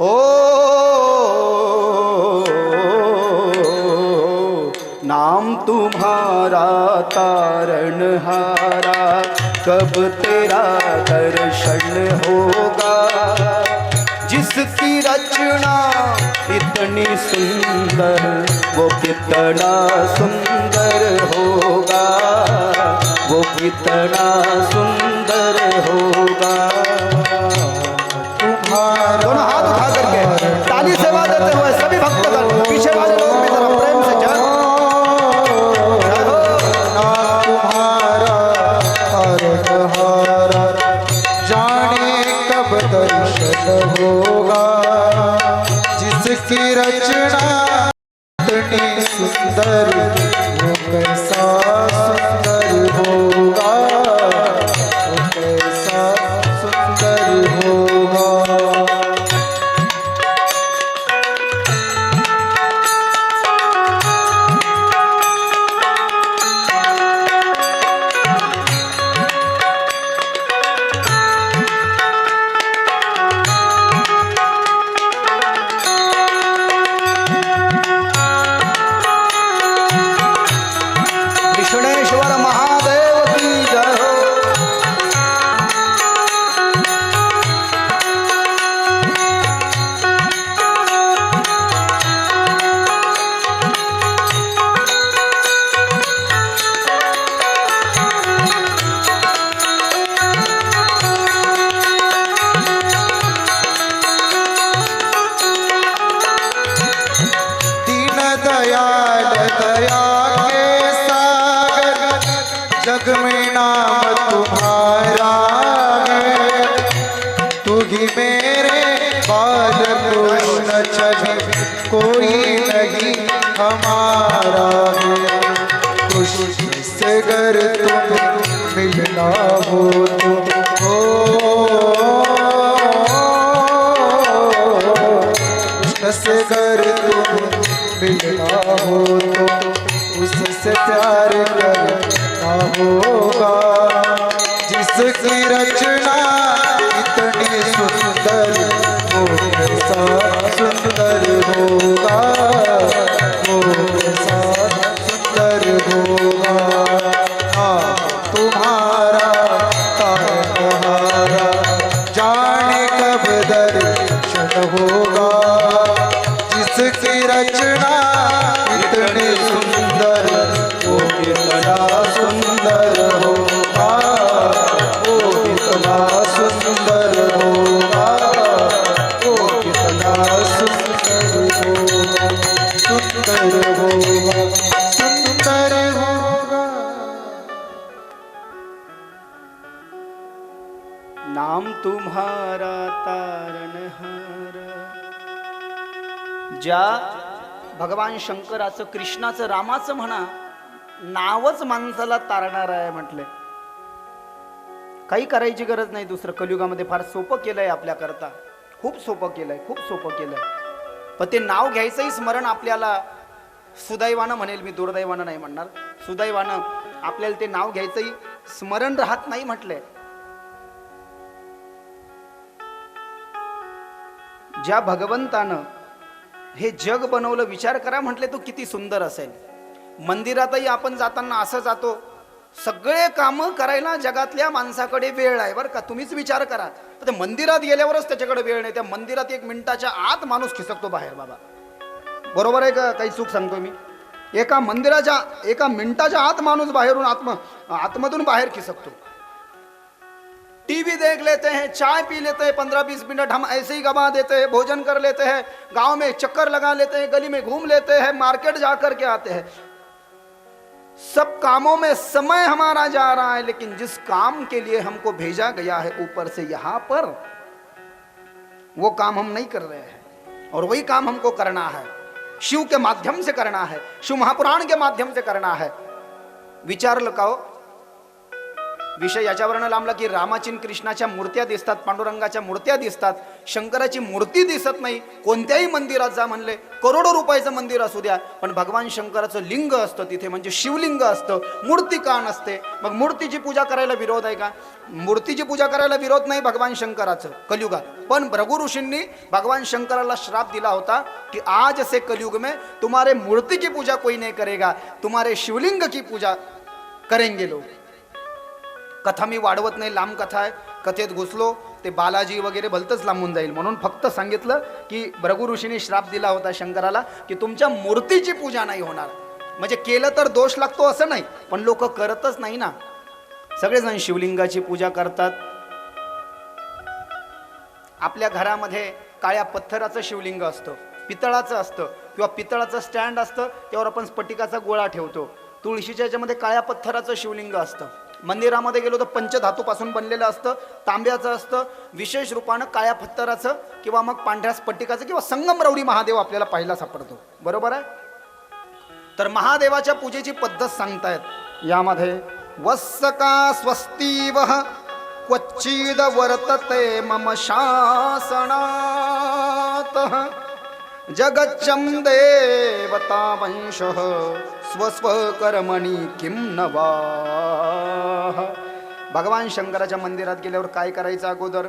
ओ नाम तुम्हारा तारणहारा कब तेरा दर्शन होगा? जिसकी रचना इतनी सुंदर, वो कितना सुंदर होगा? वो कितना सुंदर होगा? देते हुए सभी भक्तगण पीछे वाले लोग भी जरा प्रेम से। तुम्हारा जाने कब दर्शन होगा जिसकी रचना सुंदर भगवान शंकराचं कृष्णाचं रामाचं म्हणा नावच माणसाला तारणार आहे म्हटले. काही करायची गरज नाही दुसरं. कलियुगामध्ये फार सोपं केलंय आपल्याकरता. खूप सोपं केलंय खूप सोपं केलंय. पण ते नाव घ्यायचंही स्मरण आपल्याला. सुदैवानं म्हणेल मी दुर्दैवानं नाही म्हणणार. सुदैवानं आपल्याला ते नाव घ्यायचंही स्मरण राहत नाही म्हटलंय ज्या भगवंतानं हे जग बनवलं विचार करा म्हटले तो किती सुंदर असेल. मंदिरातही आपण जाताना असं जातो सगळे कामं करायला जगातल्या माणसाकडे वेळ आहे बरं का? तुम्हीच विचार करा. तर मंदिरात गेल्यावरच त्याच्याकडे वेळ नाही त्या मंदिरात एक मिनिटाच्या आत माणूस खिसकतो बाहेर बाबा. बरोबर आहे का? काही चूक सांगतो मी. एका मंदिराच्या एका मिनिटाच्या आत माणूस बाहेरून आत्म आतमधून बाहेर खिसकतो. टीवी देख लेते हैं, चाय पी लेते हैं, पंद्रह बीस मिनट हम ऐसे ही गवा देते हैं, भोजन कर लेते हैं, गाँव में चक्कर लगा लेते हैं, गली में घूम लेते हैं, मार्केट जा कर के आते हैं। सब कामों में समय हमारा जा रहा है, लेकिन जिस काम के लिए हमको भेजा गया है, ऊपर से यहाँ पर, वो काम हम नहीं कर रहे हैं। और वही काम हमको करना है। शिव के माध्यम से करना है, शिव महापुराण के माध्यम से करना है। विचार लगाओ विषय याच्यावरनं लांबला की रामाची कृष्णाच्या मूर्त्या दिसतात पांडुरंगाच्या मूर्त्या दिसतात शंकराची मूर्ती दिसत नाही कोणत्याही मंदिरात जा म्हणले करोडो रुपयाचं मंदिर असू द्या पण भगवान शंकराचं लिंग असतं तिथे म्हणजे शिवलिंग असतं मूर्ती का नसते मग मूर्तीची पूजा करायला विरोध आहे का? मूर्तीची पूजा करायला विरोध नाही भगवान शंकराचं कलियुगात. पण भ्रगु ऋषींनी भगवान शंकराला श्राप दिला होता की आज से कलयुग में तुम्हारे मूर्तीची की पूजा कोई नहीं करेगा तुम्हारे शिवलिंग की पूजा करेंगे लोग. कथा मी वाढवत नाही लांब कथा आहे. कथेत घुसलो ते बालाजी वगैरे भलतंच लांबून जाईल. म्हणून फक्त सांगितलं की भ्रगु ऋषीने श्राप दिला होता शंकराला की तुमच्या मूर्तीची पूजा नाही होणार. म्हणजे केलं तर दोष लागतो असं नाही पण लोक करतच नाही ना. सगळेजण शिवलिंगाची पूजा करतात. आपल्या घरामध्ये काळ्या पत्थराचं शिवलिंग असतं पितळाचं असतं किंवा पितळाचं स्टँड असतं त्यावर आपण स्फटिकाचा गोळा ठेवतो. तुळशीच्या याच्यामध्ये काळ्या पत्थराचं शिवलिंग असतं. मंदिरामध्ये गेलो तर पंचधातूपासून बनलेलं असतं तांब्याचं असतं विशेष रूपानं काळ्या पत्थराचं किंवा मग पांढऱ्या स्फटिकाचं किंवा संगमरवडी महादेव आपल्याला पाहायला सापडतो. बरोबर आहे? तर महादेवाच्या पूजेची पद्धत सांगतायत. यामध्ये वत्सका स्वस्तीव क्वचिद वर्तते मम शासनात। जगच्चं देवता वंश स्वस्वकर्मणी किं न वा। भगवान शंकराच्या मंदिरात गेल्यावर काय करायचं अगोदर?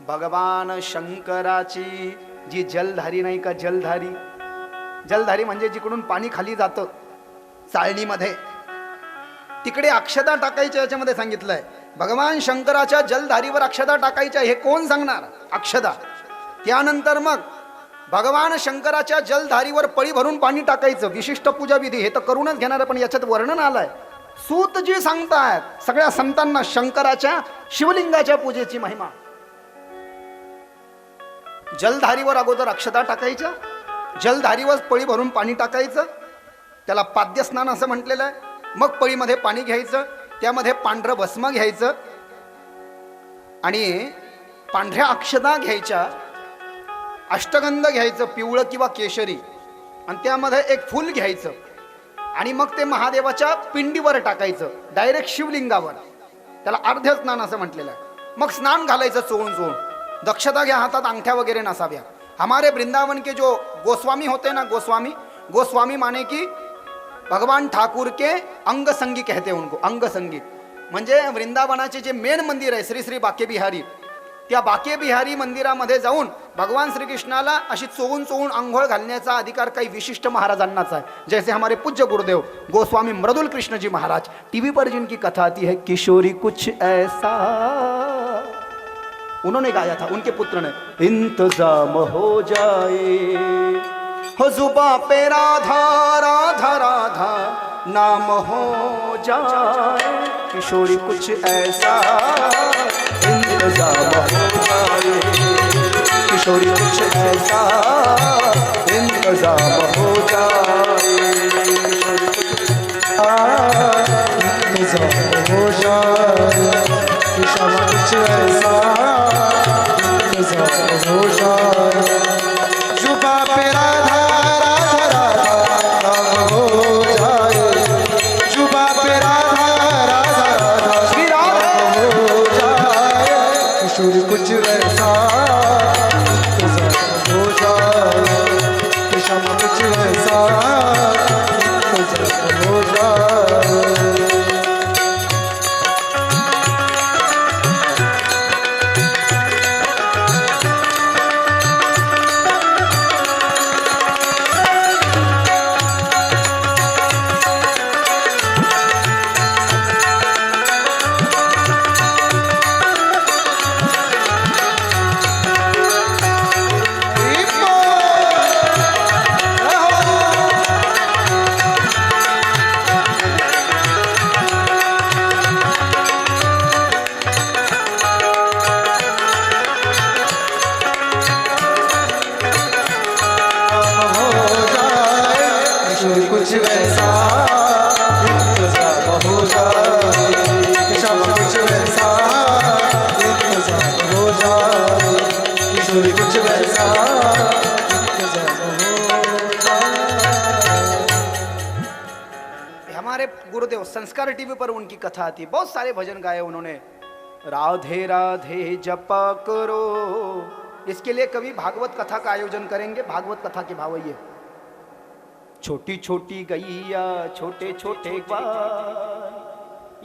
भगवान शंकराची जी जलधारी नाही का जलधारी? जलधारी म्हणजे जिकडून पाणी खाली जातं चाळणीमध्ये. तिकडे अक्षता टाकायच्या याच्यामध्ये सांगितलंय. भगवान शंकराच्या जलधारीवर अक्षता टाकायच्या हे कोण सांगणार? अक्षता. त्यानंतर मग भगवान शंकराच्या जलधारीवर पळी भरून पाणी टाकायचं विशिष्ट पूजा विधी हे तर करूनच घेणार पण याच्यात वर्णन आलंय. सूत जी सांगतायत सगळ्या संतांना शंकराच्या शिवलिंगाच्या पूजेची महिमा. जलधारीवर अगोदर अक्षता टाकायच्या जलधारीवर पळी भरून पाणी टाकायचं त्याला पाद्यस्नान असं म्हटलेलं आहे. मग पळीमध्ये पाणी घ्यायचं त्यामध्ये पांढरं भस्म घ्यायचं आणि पांढऱ्या अक्षता घ्यायच्या अष्टगंध घ्यायचं पिवळं किंवा केशरी आणि त्यामध्ये एक फूल घ्यायचं. आणि मग ते महादेवाच्या पिंडीवर टाकायचं. डायरेक्ट शिवलिंगावर. त्याला अर्ध स्नान असं म्हटलेलं आहे. मग स्नान घालायचं चोळून चोळून. दक्षता घ्या हातात अंगठ्या वगैरे नसाव्या. हमारे वृंदावन के जो गोस्वामी होते ना गोस्वामी गोस्वामी माने की भगवान ठाकूर के अंगसंगी कहते उनको अंगसंगी. म्हणजे वृंदावनाचे जे मेन मंदिर आहे श्री श्री बाके बिहारी त्या बाके बिहारी मंदिरामध्ये जाऊन भगवान श्रीकृष्णाला अशी चोवून चोवून आंघोळ घालण्याचा अधिकार काही विशिष्ट महाराजांनाच आहे. जैसे हमारे पूज्य गुरुदेव गोस्वामी मृदुल कृष्ण जी महाराज टीवी पर जिनकी कथा आती है किशोरी कुछ ऐसा। उन्होंने गाया था उनके पुत्र ने इंतजाम हो जाए। हो जुबा पे राधा राधा राधा नाम हो जाए। किशोरी कुछ ऐसा। इंतजाम हो जाए कुछ वैसा। हमारे गुरुदेव संस्कार टीवी पर उनकी कथा आती बहुत सारे भजन गाए उन्होंने। राधे राधे जप करो। इसके लिए कभी भागवत कथा का आयोजन करेंगे। भागवत कथा के भाव ये। छोटी छोटी गैया छोटे छोटे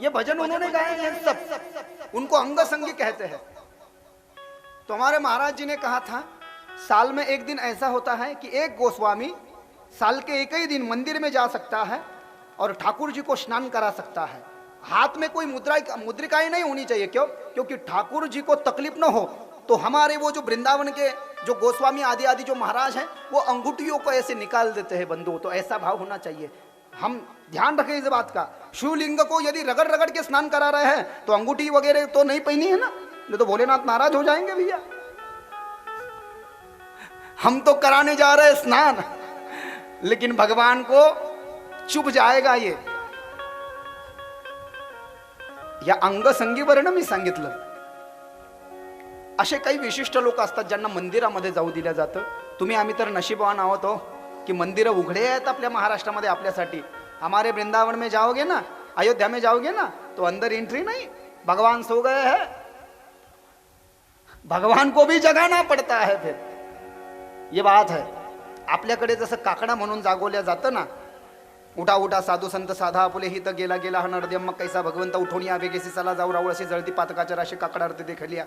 ये भजन उन्होंने गाए हैं सब। उनको अंग संगी कहते हैं। तो हमारे महाराज जी ने कहा था, साल में एक दिन ऐसा होता है कि एक गोस्वामी साल के एक ही दिन मंदिर में जा सकता है और ठाकुर जी को स्नान करा सकता है। हाथ में कोई मुद्रा मुद्रिकाएँ नहीं होनी चाहिए क्यों? क्योंकि ठाकुर जी को तकलीफ़ न हो तो हमारे वो जो वृंदावन के जो गोस्वामी आदि आदि जो महाराज हैं, वो अंगूठियों को ऐसे निकाल देते हैं बंधु तो ऐसा भाव होना चाहिए। हम ध्यान रखें इस बात का। शिवलिंग को यदि रगड़ रगड़ के स्नान करा रहे हैं तो अंगूठी वगैरह तो नहीं पहनी है ना? नहीं तो भोलेनाथ नाराज हो जाएंगे भैया। हम तो कराने जा रहे स्नान लेकिन भगवान को चुप जाएगा ये। या अंगसंगी वर्ण मी सांगितलं। असे काही विशिष्ट लोक असतात ज्यांना मंदिरामध्ये जाऊ दिलं जातं। तुम्ही आम्ही तर नशीबवान आहोत हो की मंदिरं उघडे आहेत आपल्या महाराष्ट्रामध्ये आपल्यासाठी। हमारे वृंदावन में जाओगे ना अयोध्या में जाओगे ना तो अंदर एंट्री नहीं। भगवान सो गए हैं। भगवान को भी जगाना पड़ता है फिर। ये बात है। आपल्याकडे जसं काकडा म्हणून जागवल्या जातं ना उठा उठा साधू संत साधा आपुले हित गेला गेला हा नरदेम मग कैसा भगवंत उठवणी आवे गेसी चला जाऊ राऊळ अशी जळती पातकाच्या राशी काकडा अर्थ देखलिया।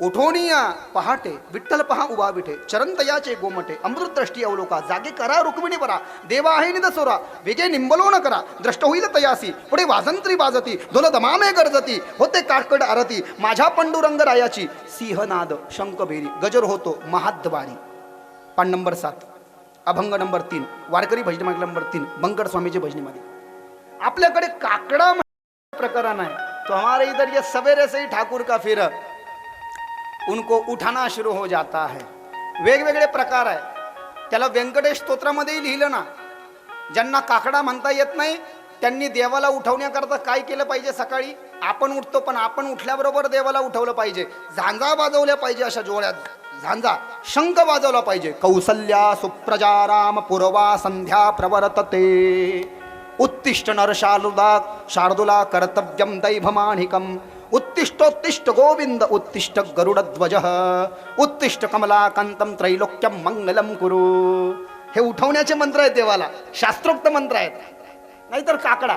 उठोनिया पहाटे विठ्ठल पहा उभा विठे चरंतयाचे गोमटे अमृत दृष्टी अवलोका जागे करा रुक्मिणी परा देवा आहे निदसोरा वेगे निंबलो न करा द्रष्ट होईल तयासी पुढे वाजंत्री वाजती धोल दमामे गरजती होते काकड आरती माझ्या पंडुरंग रायाची सिंहनाद शंखभेरी गजर होतो महाद्वारी. पान नंबर सात अभंग नंबर तीन वारकरी भजनीमागे नंबर तीन बंकट स्वामीची भजनीमागे आपल्याकडे काकडा प्रकरण आहे. तो हमारे इधर ये सवेरे से ही ठाकुर का फिर उनको उठाना शुरू हो जाता है। वेगवेगळे प्रकार आहे। त्याला व्यंकटेश स्तोत्रामध्येही लिहिलं ना। ज्यांना काकडा म्हणता येत नाही त्यांनी देवाला उठवण्याकरता काय केलं पाहिजे सकाळी? आपण उठतो पण आपण उठल्याबरोबर देवाला उठवलं पाहिजे. झांजा वाजवल्या पाहिजे अशा जोड्यात झांजा शंख वाजवला पाहिजे. कौसल्या सुप्रजा राम पुरवा संध्या प्रवर्तते। उत्तिष्ठ नर शारदा शार्दुला कर्तव्यम दैभमाणिकम उत्तिष्ठोत्तिष्ठ गोविंद उत्तिष्ठ गरुडध्वज। उत्तिष्ठ कमलाकांतम त्रैलोक्यम मंगलम कुरु। हे उठवण्याचे मंत्र आहेत देवाला शास्त्रोक्त मंत्र आहेत. नाहीतर काकडा.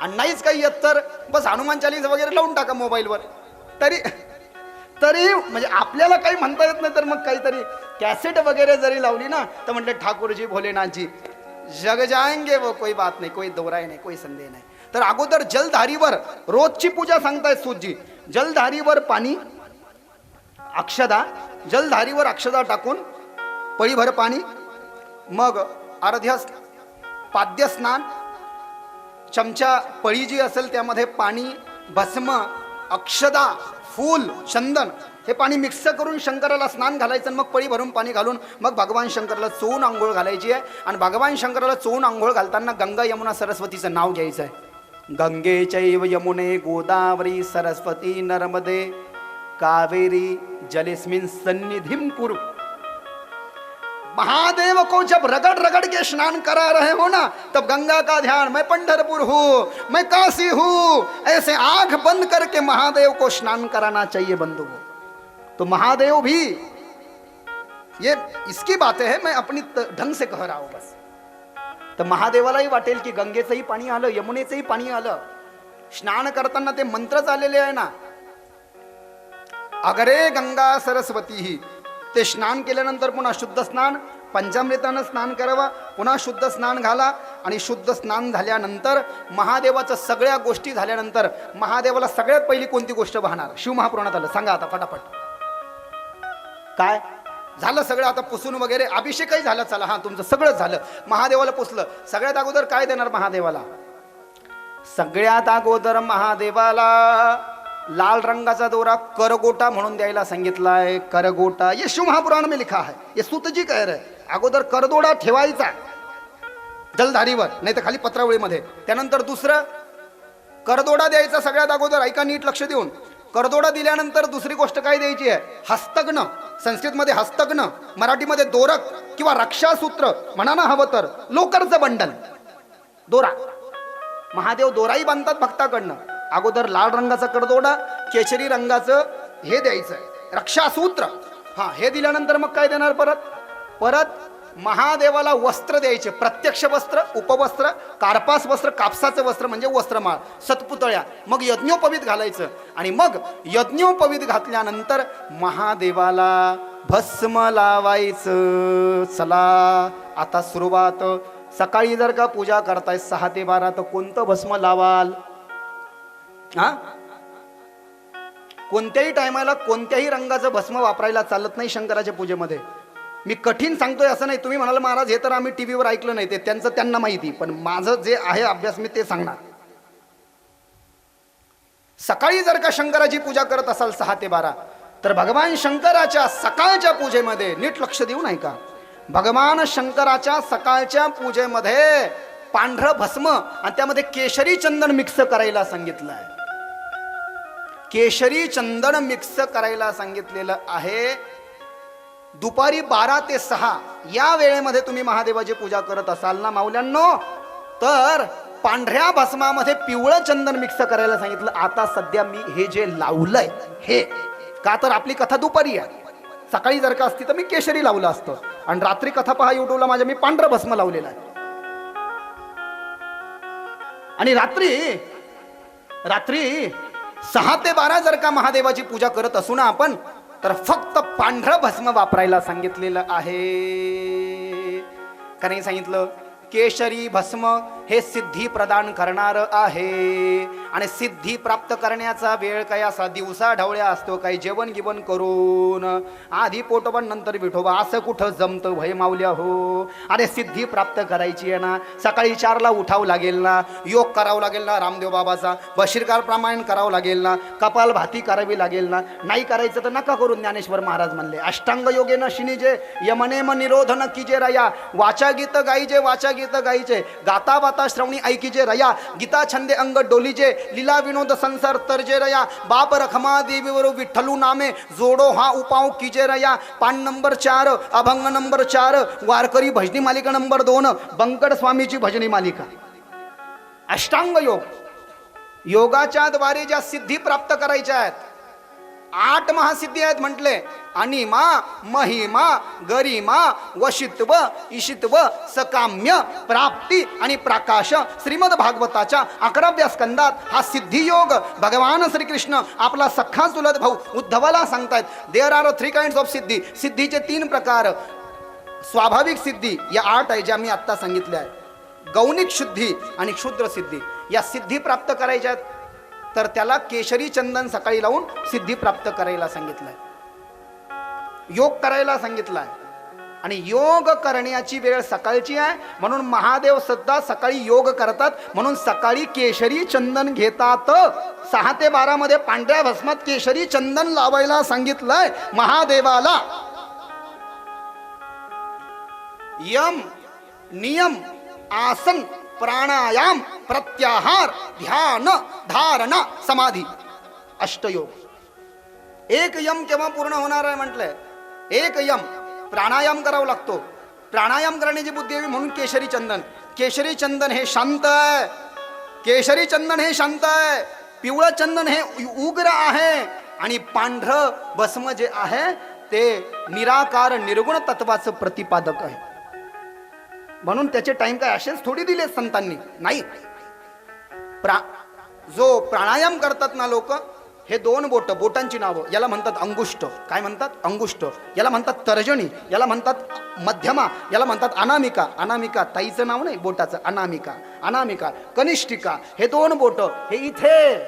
आणि नाहीच काही येत तर बस हनुमान चालीस वगैरे लावून टाका मोबाईलवर. तरी तरी म्हणजे आपल्याला काही म्हणता येत नाही तर मग काहीतरी कॅसेट वगैरे जरी लावली ना तर म्हटलं ठाकूरजी भोलेनाथजी जग जाएंगे वो कोई बात नाही कोई दोराय नाही कोई संदेह नाही. तर अगोदर जलधारीवर रोजची पूजा सांगतायत सूजी जलधारीवर पाणी अक्षदा जलधारीवर अक्षदा टाकून पळीभर पाणी मग अर्ध्या पाद्य स्नान चमचा पळी जी असेल त्यामध्ये पाणी भस्म अक्षदा फूल चंदन हे पाणी मिक्स करून शंकराला स्नान घालायचं आणि मग पळी भरून पाणी घालून मग भगवान शंकराला चोवून आंघोळ घालायची आहे. आणि भगवान शंकराला चोवून आंघोळ घालताना गंगा यमुना सरस्वतीचं नाव घ्यायचं आहे. गंगे चैव यमुने गोदावरी सरस्वती नर्मदे, कावेरी जलेस्मिन सन्निधिम कुरु। महादेव को जब रगड़ रगड़ के स्नान करा रहे हो ना, तब गंगा का ध्यान, मैं पंडरपुर हूँ, मैं काशी हूँ, ऐसे आँख बंद करके महादेव को स्नान कराना चाहिए बंधुओं तो महादेव भी, ये, इसकी बातें है, मैं अपनी ढंग से कह रहा हूँ बस। तर महादेवालाही वाटेल की गंगेचंही पाणी आलं यमुनेचंही पाणी आलं. स्नान करताना ते मंत्रच आलेले आहे ना? अगरे गंगा सरस्वती. ही ते स्नान केल्यानंतर पुन्हा शुद्ध स्नान पंचामृतानं स्नान करावा पुन्हा शुद्ध स्नान घाला आणि शुद्ध स्नान झाल्यानंतर महादेवाचं सगळ्या गोष्टी झाल्यानंतर महादेवाला सगळ्यात पहिली कोणती गोष्ट वाहणार शिवमहापुराणात आलं. सांगा आता फटाफट. काय? झालं सगळं आता पुसून वगैरे अभिषेकही झाला चला हा तुमचं सगळं झालं. महादेवाला पुसलं. सगळ्यात अगोदर काय देणार महादेवाला? सगळ्यात अगोदर महादेवाला लाल रंगाचा दोरा करगोटा म्हणून द्यायला सांगितलाय. करगोटा ये शिव महापुराण मी लिखा है. ये सुतजी कह रहे अगोदर करदोडा ठेवायचा जलधारीवर नाही तर खाली पत्रावळीमध्ये. त्यानंतर दुसरं करदोडा द्यायचा सगळ्यात अगोदर. ऐका नीट लक्ष देऊन. करदोडा दिल्यानंतर दुसरी गोष्ट काय द्यायची आहे? हस्तग्न संस्कृतमध्ये हस्तग्न मराठीमध्ये दोरक किंवा रक्षासूत्र. म्हणा ना हवं तर. लोकरचं बंडल. दोरा. महादेव दोराही बांधतात भक्ताकडनं. अगोदर लाल रंगाचा करदोडा केशरी रंगाचं हे द्यायचं रक्षासूत्र. हा हे दिल्यानंतर मग काय देणार परत? परत महादेवाला वस्त्र द्यायचे. प्रत्यक्ष वस्त्र उपवस्त्र कारपास वस्त्र कापसाचं वस्त्र म्हणजे वस्त्रमाळ सतपुतळ्या. मग यज्ञोपवीत घालायचं. आणि मग यज्ञोपवीत घातल्यानंतर महादेवाला भस्म लावायचं. चला आता सुरुवात. सकाळी जर का पूजा करताय सहा ते बारा तर कोणतं भस्म लावाल? हा? कोणत्याही टायमाला कोणत्याही रंगाचं भस्म वापरायला चालत नाही शंकराच्या पूजेमध्ये. मी कठीण सांगतोय असं नाही. तुम्ही म्हणाल महाराज हे तर आम्ही टी व्हीवर ऐकलं नाही. ते त्यांचं त्यांना माहिती. पण माझं जे आहे अभ्यास मी ते सांगणार. सकाळी जर का शंकराची पूजा करत असाल सहा ते बारा तर भगवान शंकराच्या सकाळच्या पूजेमध्ये नीट लक्ष देऊ नाही का? भगवान शंकराच्या सकाळच्या पूजेमध्ये पांढरं भस्म आणि त्यामध्ये केशरी चंदन मिक्स करायला सांगितलं आहे केशरी चंदन मिक्स करायला सांगितलेलं आहे. दुपारी बारा ते सहा या वेळेमध्ये तुम्ही महादेवाची पूजा करत असाल ना माऊल्यांनो? तर पांढऱ्या भस्मामध्ये पिवळं चंदन मिक्स करायला सांगितलं. आता सध्या मी हे जे लावलंय हे का तर आपली कथा दुपारी आहे. सकाळी जर का असती तर मी केशरी लावलं असतं. आणि रात्री कथा पहा युट्यूबला माझ्या मी पांढरं भस्म लावलेलं आहे. आणि रात्री रात्री सहा ते बारा जर का महादेवाची पूजा करत असू ना आपण तर फक्त पांढरं भस्म वापरायला सांगितलेलं आहे. कारण सांगितलं? केशरी भस्म हे सिद्धी प्रदान करणार आहे. आणि सिद्धी प्राप्त करण्याचा वेळ काय असा? दिवसा ढवळ्या असतो काही जेवण गिवण करून. आधी पोटबण नंतर विठोबा. असं कुठं जमतं भय मावल्या हो? अरे सिद्धी प्राप्त करायची आहे ना. सकाळी चारला उठावं लागेल ना. योग करावं लागेल ना रामदेव बाबाचा. बशीरकार प्रामायण करावं लागेल ना. कपाल भाती करावी लागेल ना. नाही करायचं तर नका करून ज्ञानेश्वर महाराज म्हणले. अष्टांग योगे न शिनीजे यमनेम निरोधन कीजे रया. वाचा गीत गाईजे वाचा गीत गाईचे गाता माता श्रवणी ऐकीजे रया गीता छंदे अंग डोलीजे लीला विनोद संसार तरजे रया बाप रखमा देवीवर विठ्ठलू नामे जोडो हा उपाव कीजे रया पान नंबर चार अभंग नंबर चार वारकरी भजनी मालिका नंबर दोन बंकड स्वामीची भजनी मालिका. अष्टांग योग. योगाच्या द्वारे ज्या सिद्धी प्राप्त करायच्या आहेत आठ महासिद्धी आहेत म्हटले. अनिमा महिमा गरिमा वशित्व इशित्व सकाम्य प्राप्ती आणि प्रकाश श्रीमद भागवताच्या अकराव्या स्कंदात हा सिद्धियोग भगवान श्रीकृष्ण आपला सख्खा चुलत भाऊ उद्धवाला सांगतायत. There are three kind of सिद्धी. सिद्धीचे तीन प्रकार. स्वाभाविक सिद्धी या आठ आहे ज्या मी आत्ता सांगितल्या आहेत. गौणिक शुद्धी आणि क्षुद्र सिद्धी. या सिद्धी प्राप्त करायच्या आहेत. तर त्याला केशरी चंदन सकाळी लावून सिद्धी प्राप्त करायला सांगितलंय. योग करायला सांगितलाय. आणि योग करण्याची वेळ सकाळची आहे म्हणून महादेव सुद्धा सकाळी योग करतात म्हणून सकाळी केशरी चंदन घेतात. सहा ते बारा मध्ये पांढऱ्या भस्मात केशरी चंदन लावायला सांगितलंय महादेवाला. यम नियम आसन प्राणायाम प्रत्याहार ध्यान धारणा समाधी. अष्टयोग. एक यम केव्हा पूर्ण होणार आहे म्हटलंय? एक यम. प्राणायाम करावा लागतो. प्राणायाम करण्याची बुद्धी यावी म्हणून केशरी चंदन. केशरी चंदन हे शांत आहे. केशरी चंदन हे शांत आहे. पिवळं चंदन हे उ- उग्र आहे. आणि पांढरं भस्म जे आहे ते निराकार निर्गुण तत्वाचं प्रतिपादक आहे. म्हणून त्याचे टाइम काय असेच थोडी दिले संतांनी? नाही. प्रा जो प्राणायाम करतात ना लोक हे दोन बोट बोटांची नावं याला म्हणतात अंगुष्ट. काय म्हणतात? अंगुष्ट. याला म्हणतात तर्जनी याला म्हणतात मध्यमा याला म्हणतात अनामिका. अनामिका ताईचं नाव नाही बोटाचं. अनामिका. अनामिका कनिष्ठिका. हे दोन बोट हे इथे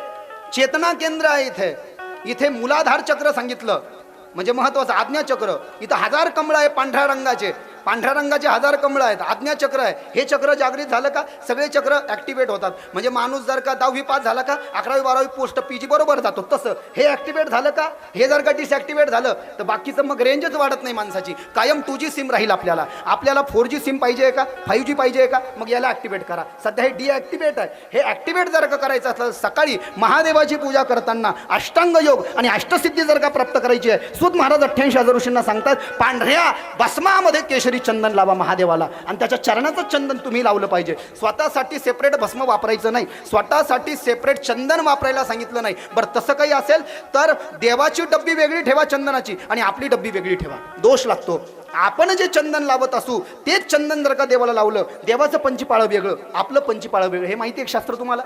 चेतना केंद्र आहे इथे. इथे मूलाधार चक्र सांगितलं. म्हणजे महत्वाचं आज्ञाचक्र. इथं हजार कमळ आहे पांढऱ्या रंगाचे. पांढऱ्या रंगाचे हजार कमळ आहेत आज्ञाचक्र आहे. हे चक्र जागृत झालं का? सगळे चक्र ॲक्टिवेट होतात. म्हणजे माणूस जर का दहावी पास झाला का अकरावी बारावी पोस्ट पी जी बरोबर जातो. तसं. हे ॲक्टिवेट झालं का? हे जर का डिसॲक्टिवेट झालं तर बाकीचं मग रेंजच वाढत नाही माणसाची. कायम टू जी सिम राहील आपल्याला. आपल्याला फोर जी सिम पाहिजे का? फाईव्ह जी पाहिजे का? मग याला ॲक्टिवेट करा. सध्या हे डिॲक्टिवेट आहे. हे ॲक्टिवेट जर का करायचं असलं सकाळी महादेवाची पूजा करताना अष्टांग योग आणि अष्टसिद्धी जर का प्राप्त करायची आहे सुद महाराज अठ्ठ्याऐंशी हजार ऋषींना सांगतात पांढऱ्या भस्मामध्ये केशरी तरी चंदन लावा महादेवाला. आणि त्याच्या चरणाचं चंदन तुम्ही लावलं पाहिजे. स्वतःसाठी सेपरेट भस्म वापरायचं नाही. स्वतःसाठी सेपरेट चंदन वापरायला सांगितलं नाही. बरं तसं काही असेल तर देवाची डब्बी वेगळी ठेवा चंदनाची आणि आपली डब्बी वेगळी ठेवा. दोष लागतो. आपण जे चंदन लावत असू तेच चंदन जर का देवाला लावलं देवाचं पंचीपाळ वेगळं आपलं पंचीपाळ वेगळं हे माहिती आहे शास्त्र तुम्हाला?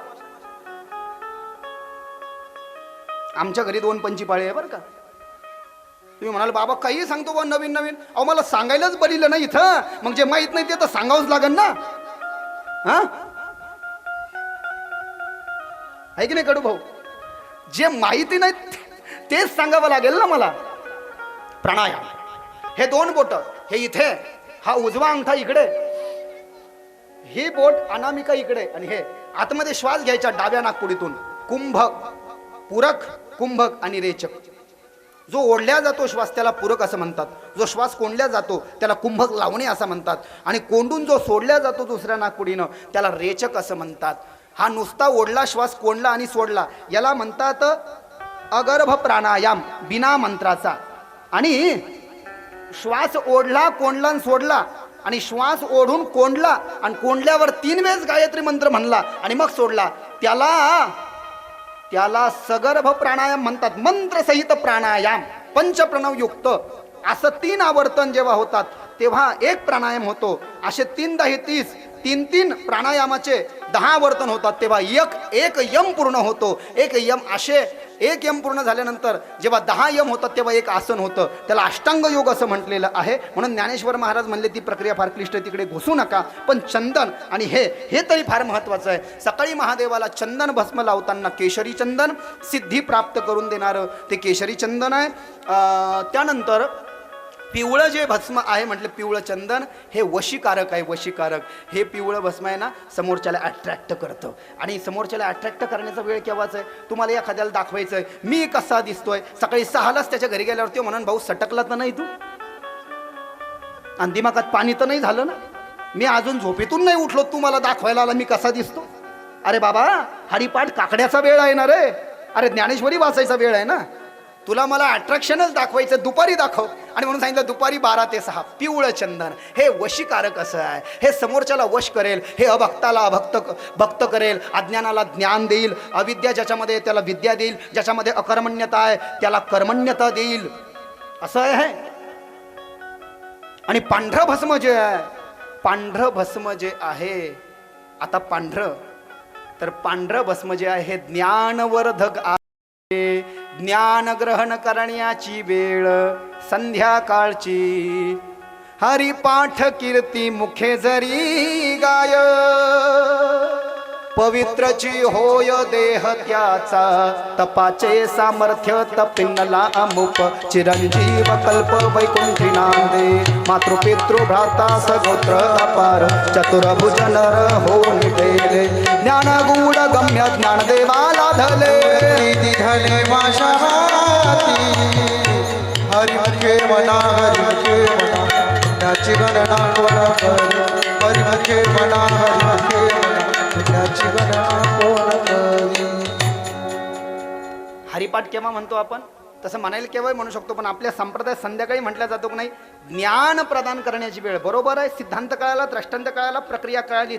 आमच्या घरी दोन पंचीपाळे आहे बरं का. तुम्ही म्हणाल बाबा काही सांगतो बा नवीन नवीन. अहो मला सांगायलाच बरिलं ना इथं. मग जे माहीत नाही ते तर सांगावंच लागेल ना. हा? आहे की नाही कडू भाऊ? जे माहिती नाही तेच सांगावं लागेल ना मला. प्राणायाम. हे दोन बोट हे इथे हा उजवा अंगठा इकडे. ही बोट अनामिका इकडे आणि हे. आतमध्ये श्वास घ्यायचा डाव्या नागपुडीतून कुंभक पूरक कुंभक आणि रेचक. जो ओढल्या जातो श्वास त्याला पूरक असं म्हणतात. जो श्वास कोंडल्या जातो त्याला कुंभक लावणे असं म्हणतात. आणि कोंडून जो सोडल्या जातो दुसऱ्या नागपुडीनं त्याला रेचक असं म्हणतात. हा नुसता ओढला श्वास कोंडला आणि सोडला याला म्हणतात अगर्भ प्राणायाम बिना मंत्राचा. आणि श्वास ओढला कोंडला आणि सोडला आणि श्वास ओढून कोंडला आणि कोंडल्यावर तीन वेळेस गायत्री मंत्र म्हणला आणि मग सोडला. त्याला त्याला सगर्भ प्राणायाम म्हणतात मंत्रसहित प्राणायाम पंचप्रणव युक्त असं तीन आवर्तन जेव्हा होतात तेव्हा एक प्राणायाम होतो. असे तीनदा हे तीस तीन तीन प्राणायामाचे दहा वर्तन होतात. तेव्हा एक एक यम पूर्ण होतो. एक यम असे एक यम पूर्ण झाल्यानंतर जेव्हा दहा यम होतात तेव्हा एक आसन होतं. त्याला अष्टांग योग असं म्हटलेलं आहे. म्हणून ज्ञानेश्वर महाराज म्हणले ती प्रक्रिया फार क्लिष्ट आहे, तिकडे घुसू नका. पण चंदन आणि हे हे तरी फार महत्त्वाचं आहे. सकाळी महादेवाला चंदन भस्म लावताना केशरी चंदन सिद्धी प्राप्त करून देणारं ते केशरी चंदन आहे. त्यानंतर पिवळं जे भस्म आहे म्हटलं पिवळं चंदन हे वशीकारक आहे वशीकारक. हे पिवळं भस्म आहे ना समोरच्याला अट्रॅक्ट करतं. आणि समोरच्याला अट्रॅक्ट करण्याचा वेळ केव्हाच आहे? तुम्हाला एखाद्याला दाखवायचं आहे मी कसा दिसतोय? सकाळी सहालाच त्याच्या घरी गेल्यावर तो म्हणून भाऊ सटकला तर नाही तू? आणि दिमागात पाणी तर नाही झालं ना? मी अजून झोपेतून नाही उठलो तू मला दाखवायला आला मी कसा दिसतो? अरे बाबा हरिपाठ काकड्याचा वेळ आहे ना रे? अरे ज्ञानेश्वरी वाचायचा वेळ आहे ना? तुला मला अट्रॅक्शनच दाखवायचं दुपारी दाखव. आणि म्हणून सांगितलं दुपारी बारा ते सहा पिवळं चंदन. हे वशीकारक असं आहे. हे समोरच्याला वश करेल. हे अभक्ताला अभक्त भक्त करेल. अज्ञानाला ज्ञान देईल. अविद्या ज्याच्यामध्ये त्याला विद्या देईल ज्याच्यामध्ये अकर्मण्यता आहे त्याला कर्मण्यता देईल. असं आहे आणि पांढरं भस्म जे आहे पांढरं भस्म जे आहे आता पांढरं. तर पांढरं भस्म जे आहे हे ज्ञानवर्धक आहे ज्ञान ग्रहण करण्याची वेळ संध्याकाळची. हरिपाठ कीर्ती मुखे जरी गाय. पवित्रची होय देह त्याचा. तपाचे सामर्थ्य तपिनला अमुप. चिरंजीव कल्प वैकुंठी नांदे. मातृपितृ भ्राता सगोत्र अपार. चतुर्भुज नर हो निटेले ज्ञान गूढ गम्य ज्ञान देवाला धले धने माशा हरि हरिमुखे हरि हरिमुखे त्याची गणना कोणा करी. हरिमुखे हरि हरिमुखे कोण करी हरिपाठ केव्हा म्हणतो आपण? तसं म्हणायला केव्हाही म्हणू शकतो पण आपल्या संप्रदायात संध्याकाळी म्हटल्या जातो की नाही ज्ञान प्रदान करण्याची वेळ. बरोबर आहे? सिद्धांत कळाला द्रष्टांत कळाला प्रक्रिया कळाली